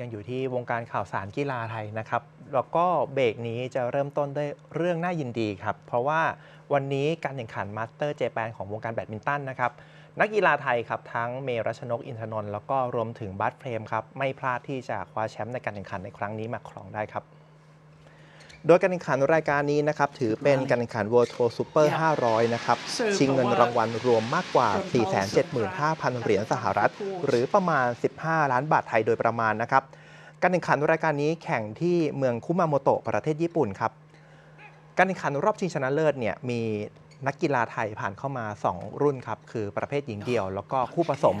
ยังอยู่ที่วงการข่าวสารกีฬาไทยนะครับ แล้วก็เบรกนี้จะเริ่มต้นด้วยเรื่องน่ายินดีครับ เพราะว่าวันนี้การแข่งขันมาสเตอร์เจแปนของวงการแบดมินตันนะครับ นักกีฬาไทยครับ ทั้งเมรัชนกอินทนนท์แล้วก็รวมถึงบัตเฟรมครับ ไม่พลาดที่จะคว้าแชมป์ในการแข่งขันในครั้งนี้มาครองได้ครับ โดยการแข่งขันรายการนี้นะครับถือเป็นการแข่งขัน World Tour Super 500 นะครับชิงเงินรางวัลรวมมากกว่า 475,000 เหรียญสหรัฐ หรือประมาณ 15 ล้านบาทไทยโดยประมาณนะครับการแข่งขันรายการนี้แข่งที่เมืองคุมาโมโตะประเทศญี่ปุ่นครับการแข่งขันรอบชิงชนะเลิศเนี่ยมี นักกีฬาไทยผ่านเข้ามา 2 รุ่นครับ คือประเภทหญิงเดี่ยว แล้วก็คู่ผสม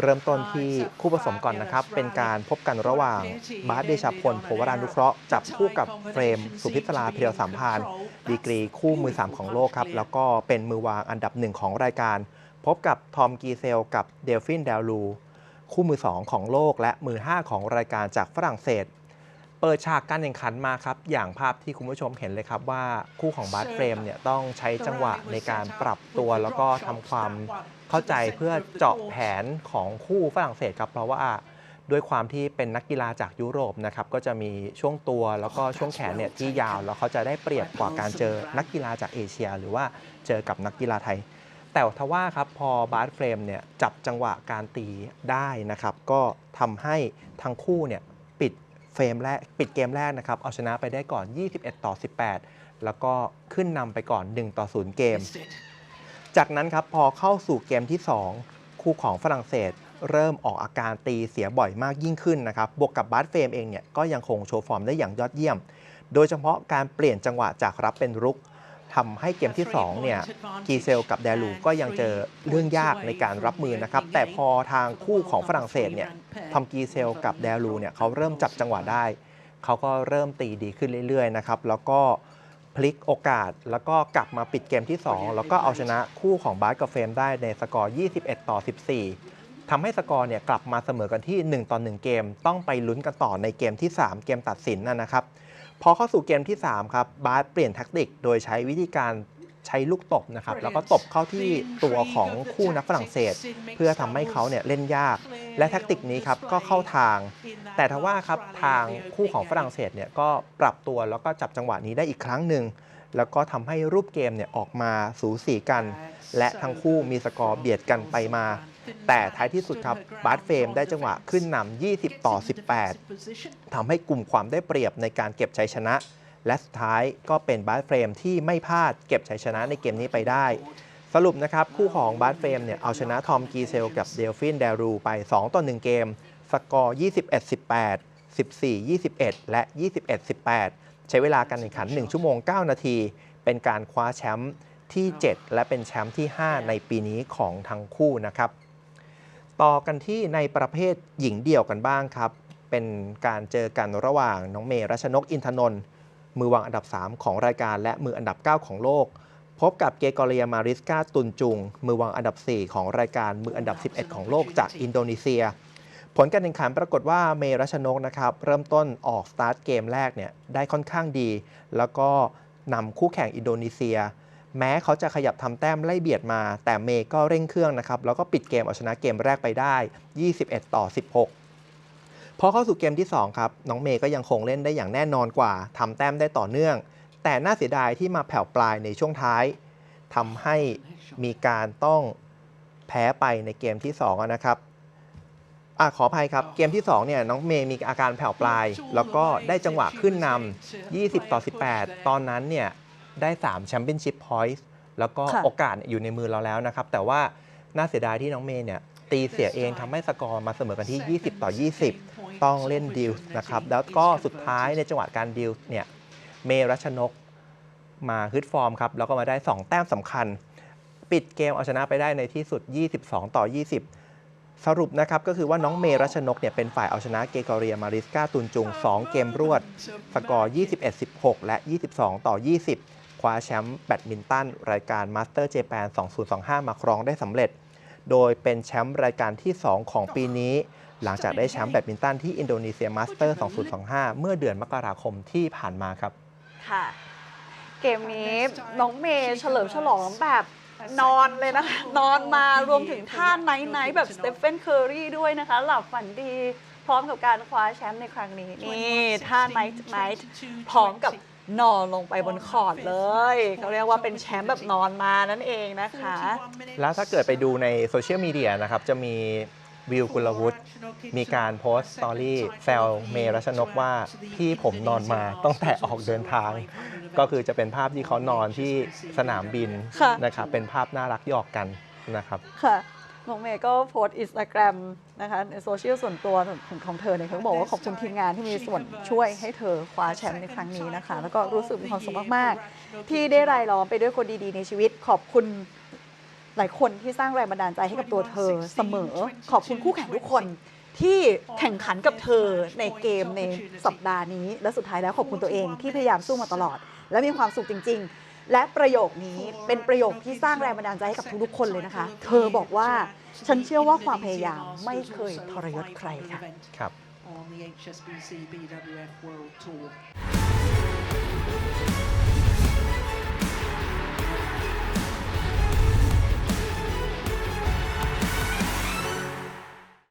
เริ่มต้นที่คู่ผสมก่อนนะครับ เป็นการพบกันระหว่างบาสเดชาพลโพวรานุเคราะห์จับคู่กับเฟรม สุพิศราเพียวสามพานดีกรีคู่มือ 3 ของโลกครับ แล้วก็เป็นมือวางอันดับหนึ่งของรายการ พบกับทอมกีเซล กับเดลฟินเดลลูคู่มือ 2 ของโลกและมือ 5 ของรายการจากฝรั่งเศส เปิดฉากการแข่งขันมาครับ อย่างภาพที่คุณผู้ชมเห็นเลยครับว่าคู่ของบาสเฟรมเนี่ยต้องใช้จังหวะในการปรับตัวแล้วก็ทำความเข้าใจเพื่อเจาะแผนของคู่ฝรั่งเศสครับเพราะว่าด้วยความที่เป็นนักกีฬาจากยุโรปนะครับก็จะมีช่วงตัวแล้วก็ช่วงแขนเนี่ยที่ยาวแล้วเขาจะได้เปรียบกว่าการเจอนักกีฬาจากเอเชีย หรือว่าเจอกับนักกีฬาไทย แต่ทว่าครับพอบาสเฟรมเนี่ยจับจังหวะการตีได้นะครับก็ทำให้ทั้งคู่เนี่ย เฟรมแรกปิดเกมแรกนะครับเอาชนะไปได้ก่อน 21 ต่อ 18 แล้วก็ขึ้นนำไปก่อน 1 ต่อ 0 เกม จากนั้นครับพอเข้าสู่เกมที่ 2 คู่ของฝรั่งเศสเริ่มออกอาการตีเสียบ่อยมากยิ่งขึ้นนะครับ บวกกับบาสเฟรมเองเนี่ยก็ยังคงโชว์ฟอร์มได้อย่างยอดเยี่ยม โดยเฉพาะการเปลี่ยนจังหวะจากรับเป็นรุก ทำให้เกมที่2เนี่ยกีเซลกับแดลูก็ยังเจอเรื่องยากในการรับมือนะครับ แต่พอทางคู่ของฝรั่งเศสเนี่ยทำกีเซลกับแดลูเนี่ยเขาเริ่มจับจังหวะได้ เขาก็เริ่มตีดีขึ้นเรื่อยๆนะครับแล้วก็พลิกโอกาส แล้วก็กลับมาปิดเกมที่ 2 แล้วก็เอาชนะคู่ของบาสกับเฟรมได้ในสกอร์ 21 ต่อ 14ทำให้สกอร์เนี่ยกลับมาเสมอกันที่ 1 ต่อ 1 เกม ต้องไปลุ้นกันต่อในเกมที่ 3 เกมตัดสินนะนะครับ พอเข้าสู่เกมที่ 3 ครับ บาสเปลี่ยนแท็กติก โดยใช้วิธีการใช้ลูกตบนะครับ แล้วก็ตบเข้าที่ตัวของคู่นักฝรั่งเศส เพื่อทำให้เขาเนี่ยเล่นยาก และแท็กติกนี้ครับก็เข้าทาง แต่ทว่าครับทางคู่ของฝรั่งเศสเนี่ยก็ปรับตัวแล้วก็จับจังหวะนี้ได้อีกครั้งหนึ่งแล้วก็ทำให้รูปเกมเนี่ยออกมาสูสีกัน และทั้งคู่มีสกอร์เบียดกันไปมา แต่ท้ายที่สุดครับบาสเฟรมได้จังหวะขึ้นนำ 20 ต่อ 18ทำให้กลุ่มความได้เปรียบในการเก็บชัยชนะ และสุดท้ายก็เป็นบาสเฟรมที่ไม่พลาดเก็บชัยชนะในเกมนี้ไปได้ สรุปนะครับ คู่ของบาสเฟรมเนี่ยเอาชนะทอมกีเซลกับเดลฟินเดรูไป 2 ต่อ 1 เกม สกอร์ 21 18 14 21 และ 21 18 ใช้เวลาการแข่งขัน 1 ชั่วโมง 9 นาที เป็นการคว้าแชมป์ที่ 7 และเป็นแชมป์ที่ 5 ในปีนี้ของทั้งคู่นะครับ ต่อกันที่ในประเภทหญิงเดี่ยวกันบ้างครับ เป็นการเจอกันระหว่างน้องเมรัชนกอินทนนท์มือวางอันดับ 3 ของรายการและมืออันดับ 9 ของโลก พบกับเกกอเรียมาริสกาตุนจุง มือวางอันดับ 4 ของรายการมืออันดับ 11 ของโลกจากอินโดนีเซีย ผลการแข่งขันปรากฏว่าเมรัชนกนะครับเริ่มต้นออกสตาร์ทเกมแรกเนี่ยได้ค่อนข้างดี แล้วก็นำคู่แข่งอินโดนีเซีย แม้เขาจะขยับทำแต้มไล่เบียดมา แต่เมย์ก็เร่งเครื่องนะครับแล้วก็ปิดเกมเอาชนะเกมแรกไปได้ 21 ต่อ 16 พอเข้าสู่เกมที่ 2 ครับ น้องเมย์ก็ยังคงเล่นได้อย่างแน่นอนกว่าทำแต้มได้ต่อเนื่อง แต่น่าเสียดายที่มาแผ่วปลายในช่วงท้ายทำให้มีการต้องแพ้ไปในเกมที่2อะนะครับอขออภัยครับ เกมที่2เนี่ยน้องเมย์มีอาการแผ่วปลาย แล้วก็ได้จังหวะขึ้นนำ20 ต่อ 18 ตอนนั้นเนี่ย ได้3แชมเปี้ยนชิพพอยต์แล้วก็ค่ะโอกาสอยู่ในมือเราแล้วนะครับ แต่ว่าน่าเสียดายที่น้องเมย์เนี่ยตีเสียเองทำให้สกอร์มาเสมอกันที่ 20 ต่อ 20 ต้องเล่นดิวส์นะครับ แล้วก็สุดท้ายในจังหวะการดิวส์เนี่ยเมรัชนกมาฮึดฟอร์มครับ แล้วก็มาได้ 2 แต้มสำคัญ ปิดเกมเอาชนะไปได้ในที่สุด 22 ต่อ 20 สรุปนะครับ ก็คือว่าน้องเมรัชนกเนี่ยเป็นฝ่ายเอาชนะเกกอเรียมาริสกาตุนจุง 2 เกมรวด สกอร์ 21-16 และ 22 ต่อ 20 คว้าแชมป์แบดมินตันรายการมาสเตอร์เจแปน2025 มาครองได้สำเร็จ โดยเป็นแชมป์รายการที่ 2 ของปีนี้ หลังจากได้แชมป์แบดมินตันที่อินโดนีเซียมาสเตอร์ 2025 เมื่อเดือนมกราคมที่ผ่านมาครับ ค่ะ เกมนี้น้องเมย์เฉลิมฉลองแบบนอนเลยนะคะ นอนมารวมถึงท่าไนท์ไนท์แบบสเตฟเฟนเคอร์รีด้วยนะคะ หลับฝันดี พร้อมกับการคว้าแชมป์ในครั้งนี้ นี่ท่า Night Night พร้อมกับนอนลงไปบนคอร์ดเลยเขาเรียกว่าเป็นแชมป์แบบนอนมานั่นเองนะคะ แล้วถ้าเกิดไปดูในโซเชียลมีเดียนะครับ จะมีวิวกุลวุฒิมีการโพสต์สตอรี่แซวเมรัชนกว่า พี่ผมนอนมาตั้งแต่ออกเดินทาง ก็คือจะเป็นภาพที่เขานอนที่สนามบินค่ะนะครับเป็นภาพน่ารักหยอกกันนะครับค่ะ น้องเมย์ก็โพสต์อินสตาแกรมนะคะในโซเชียลส่วนตัวของเธอเนี่ยเขาก็บอกว่าขอบคุณทีมงานที่มีส่วนช่วยให้เธอคว้าแชมป์ในครั้งนี้นะคะ แล้วก็รู้สึกมีความสุขมาก ๆ ที่ได้รายล้อมไปด้วยคนดี ๆ ในชีวิตขอบคุณหลายคนที่สร้างแรงบันดาลใจให้กับตัวเธอเสมอ ขอบคุณคู่แข่งทุกคนที่แข่งขันกับเธอในเกมในสัปดาห์นี้ และสุดท้ายแล้วขอบคุณตัวเองที่พยายามสู้มาตลอด และมีความสุขจริง ๆ และประโยคนี้เป็นประโยคที่สร้างแรงบันดาลใจให้กับทุกๆคนเลยนะคะ เธอบอกว่าฉันเชื่อว่าความพยายามไม่เคยทรยศใครค่ะครับ